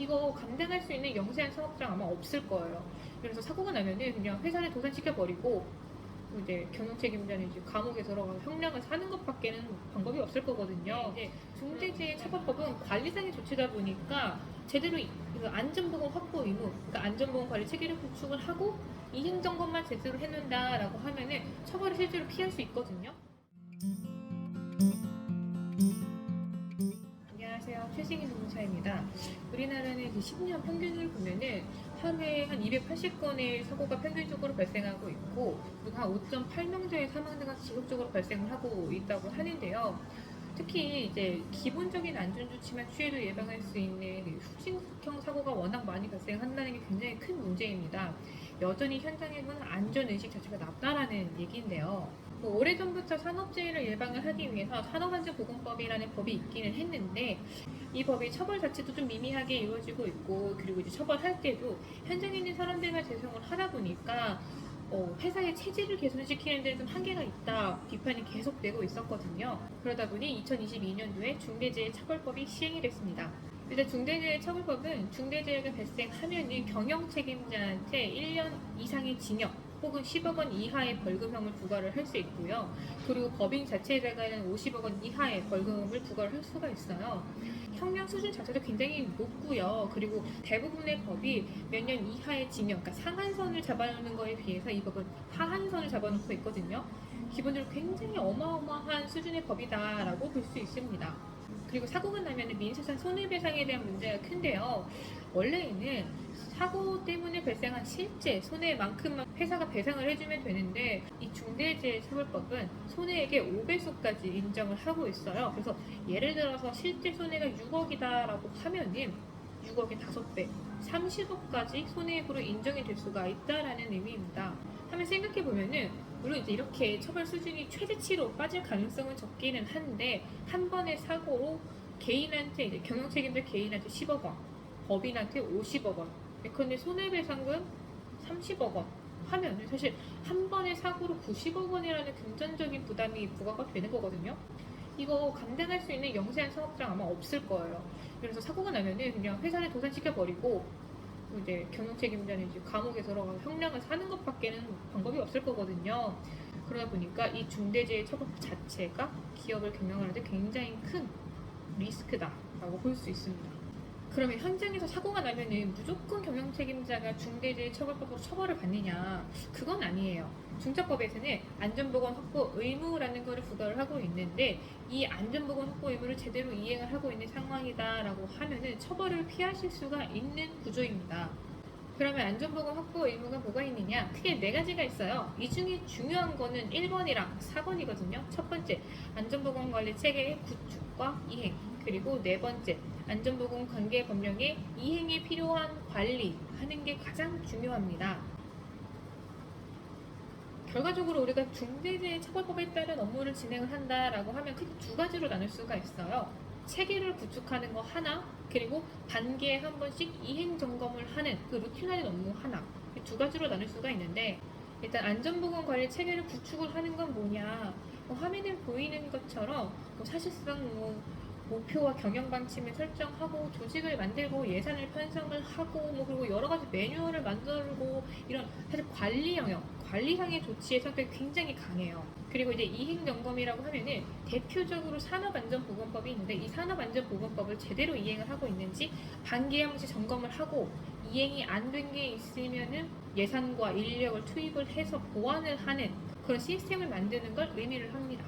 이거 감당할 수 있는 영세한 사업장 아마 없을 거예요. 그래서 사고가 나면은 그냥 회사를 도산시켜 버리고 이제 경영 책임자는 이제 감옥에 들어가서 형량을 사는 것밖에는 방법이 없을 거거든요. 이제 중대재해 처벌법은 관리상의 조치다 보니까 제대로 이- 그 안전보건 확보 의무, 그러니까 안전보건 관리 체계를 구축을 하고 이행 점검만 제대로 해놓는다라고 하면은 처벌을 실제로 피할 수 있거든요. 최승희 노무사입니다. 우리나라는 이제 10년 평균을 보면은 하루에 한 280건의 사고가 평균적으로 발생하고 있고, 한 5.8명자의 사망 등가 지속적으로 발생을 하고 있다고 하는데요. 특히 이제 기본적인 안전 조치만 취해도 예방할 수 있는 그 후진형 사고가 워낙 많이 발생한다는 게 굉장히 큰 문제입니다. 여전히 현장에서는 안전 의식 자체가 낮다라는 얘기인데요. 뭐 오래전부터 산업재해를 예방을 하기 위해서 산업안전보건법이라는 법이 있기는 했는데 이 법의 처벌 자체도 좀 미미하게 이루어지고 있고 그리고 이제 처벌할 때도 현장에 있는 사람들만 재성을 하다 보니까 어, 회사의 체질을 개선시키는 데는 좀 한계가 있다 비판이 계속되고 있었거든요. 그러다 보니 2022년도에 중대재해처벌법이 시행이 됐습니다. 일단 중대재해처벌법은 중대재해가 발생하면 경영 책임자한테 1년 이상의 징역 혹은 10억 원 이하의 벌금형을 부과를 할 수 있고요. 그리고 법인 자체에다가는 50억 원 이하의 벌금을 부과를 할 수가 있어요. 형량 수준 자체도 굉장히 높고요. 그리고 대부분의 법이 몇 년 이하의 징역, 그러니까 상한선을 잡아놓는 거에 비해서 이 법은 하한선을 잡아놓고 있거든요. 기본적으로 굉장히 어마어마한 수준의 법이다라고 볼 수 있습니다. 그리고 사고가 나면 민사상 손해배상에 대한 문제가 큰데요. 원래는 사고 때문에 발생한 실제 손해만큼만 회사가 배상을 해주면 되는데 이 중대재해처벌법은 손해액의 5배수까지 인정을 하고 있어요. 그래서 예를 들어서 실제 손해가 6억이다라고 하면은 6억의 5배, 30억까지 손해액으로 인정이 될 수가 있다라는 의미입니다. 한번 생각해 보면은 물론 이제 이렇게 처벌 수준이 최대치로 빠질 가능성은 적기는 한데 한 번의 사고로 개인한테 이제 경영 책임자 개인한테 10억 원, 법인한테 50억 원, 예컨대 손해배상금 30억 원 하면 사실 한 번의 사고로 90억 원이라는 금전적인 부담이 부과가 되는 거거든요. 이거 감당할 수 있는 영세한 사업장 아마 없을 거예요. 그래서 사고가 나면은 그냥 회사를 도산시켜 버리고 이제 경영 책임자는 이제 감옥에 들어가서 형량을 사는 것밖에는 방법이 없을 거거든요. 그러다 보니까 이 중대재해 처벌 자체가 기업을 경영하는데 굉장히 큰 리스크다라고 볼 수 있습니다. 그러면 현장에서 사고가 나면은 무조건 경영 책임자가 중대재해 처벌법으로 처벌을 받느냐? 그건 아니에요. 중처법에서는 안전보건 확보 의무라는 것을 부과를 하고 있는데 이 안전보건 확보 의무를 제대로 이행을 하고 있는 상황이다라고 하면은 처벌을 피하실 수가 있는 구조입니다. 그러면 안전보건 확보 의무가 뭐가 있느냐? 크게 네 가지가 있어요. 이 중에 중요한 거는 1번이랑 4번이거든요. 첫 번째, 안전보건 관리 체계의 구축과 이행. 그리고 네 번째, 안전보건 관계 법령의 이행에 필요한 관리하는 게 가장 중요합니다. 결과적으로 우리가 중대재해처벌법에 따른 업무를 진행을 한다라고 하면 크게 두 가지로 나눌 수가 있어요. 체계를 구축하는 거 하나, 그리고 단기에 한 번씩 이행 점검을 하는 그 루틴화된 업무 하나. 이두 가지로 나눌 수가 있는데 일단 안전보건 관리 체계를 구축을 하는 건 뭐냐? 뭐 화면에 보이는 것처럼 뭐 사실상 뭐 목표와 경영 방침을 설정하고 조직을 만들고 예산을 편성을 하고 뭐 그리고 여러 가지 매뉴얼을 만들고 이런 사실 관리 영역, 관리상의 조치의 성격이 굉장히 강해요. 그리고 이제 이행 점검이라고 하면은 대표적으로 산업안전보건법이 있는데 이 산업안전보건법을 제대로 이행을 하고 있는지 반기에 한 번씩 점검을 하고 이행이 안 된 게 있으면은 예산과 인력을 투입을 해서 보완을 하는 그런 시스템을 만드는 걸 의미를 합니다.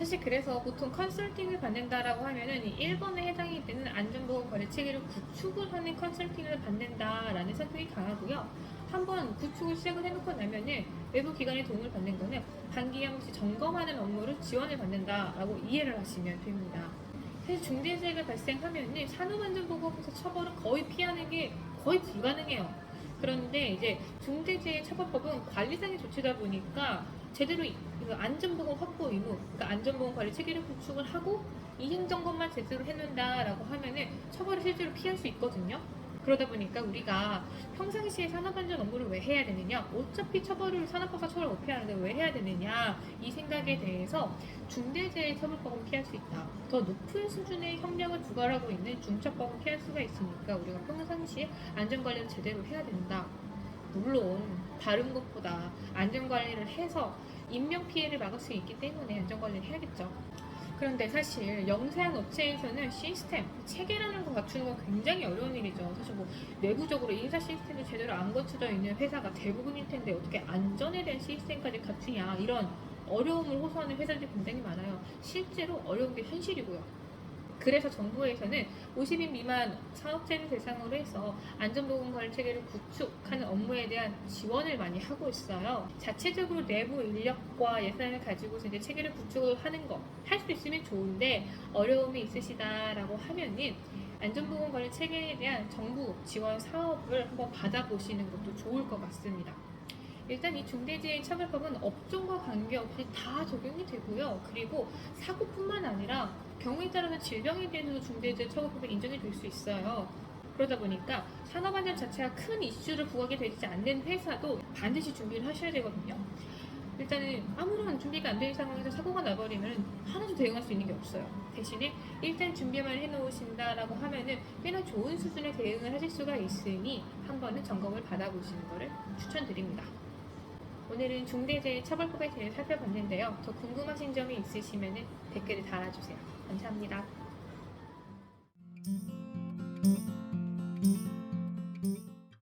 사실 그래서 보통 컨설팅을 받는다라고 하면은 이 1번에 해당이 되는 안전보건 관리 체계를 구축을 하는 컨설팅을 받는다라는 성격이 강하고요. 한번 구축을 시작을 해놓고 나면은 외부 기관의 도움을 받는 거는 단기에 한 번씩 점검하는 업무를 지원을 받는다라고 이해를 하시면 됩니다. 사실 중대재해가 발생하면은 산업안전보건에서 처벌을 거의 피하는 게 거의 불가능해요. 그런데 이제 중대재해처벌법은 관리상의 조치다 보니까 제대로 안전보건 확보 의무, 그러니까 안전보건 관리 체계를 구축을 하고 이행 점검만 제대로 해놓는다라고 하면은 처벌을 실제로 피할 수 있거든요. 그러다 보니까 우리가 평상시에 산업안전 업무를 왜 해야 되느냐? 어차피 처벌을 산업법과 처벌 못 피하는데 왜 해야 되느냐? 이 생각에 대해서 중대재해처벌법은 피할 수 있다. 더 높은 수준의 형량을 부과하고 있는 중처법은 피할 수가 있으니까 우리가 평상시에 안전 관리를 제대로 해야 된다. 물론 다른 것보다 안전관리를 해서 인명 피해를 막을 수 있기 때문에 안전관리를 해야겠죠. 그런데 사실 영세한 업체에서는 시스템, 체계라는 거 갖추는 건 굉장히 어려운 일이죠. 사실 뭐 내부적으로 인사 시스템이 제대로 안 갖춰져 있는 회사가 대부분일 텐데 어떻게 안전에 대한 시스템까지 갖추냐 이런 어려움을 호소하는 회사들이 굉장히 많아요. 실제로 어려운 게 현실이고요. 그래서 정부에서는 50인 미만 사업체를 대상으로 해서 안전보건관리 체계를 구축하는 업무에 대한 지원을 많이 하고 있어요. 자체적으로 내부 인력과 예산을 가지고서 이제 체계를 구축을 하는 거 할 수 있으면 좋은데 어려움이 있으시다라고 하면은 안전보건관리 체계에 대한 정부 지원 사업을 한번 받아보시는 것도 좋을 것 같습니다. 일단 이 중대재해 처벌법은 업종과 관계없이 다 적용이 되고요. 그리고 사고뿐만 아니라 경우에 따라서 질병에 대해서도 중대재해 처벌법에 인정이 될 수 있어요. 그러다 보니까 산업안전 자체가 큰 이슈를 부각이 되지 않는 회사도 반드시 준비를 하셔야 되거든요. 일단은 아무런 준비가 안 된 상황에서 사고가 나버리면 하나도 대응할 수 있는 게 없어요. 대신에 일단 준비만 해놓으신다라고 하면은 꽤나 좋은 수준의 대응을 하실 수가 있으니 한 번은 점검을 받아보시는 것을 추천드립니다. 오늘은 중대재해처벌법에 대해 살펴봤는데요. 더 궁금하신 점이 있으시면 댓글을 달아주세요. 감사합니다.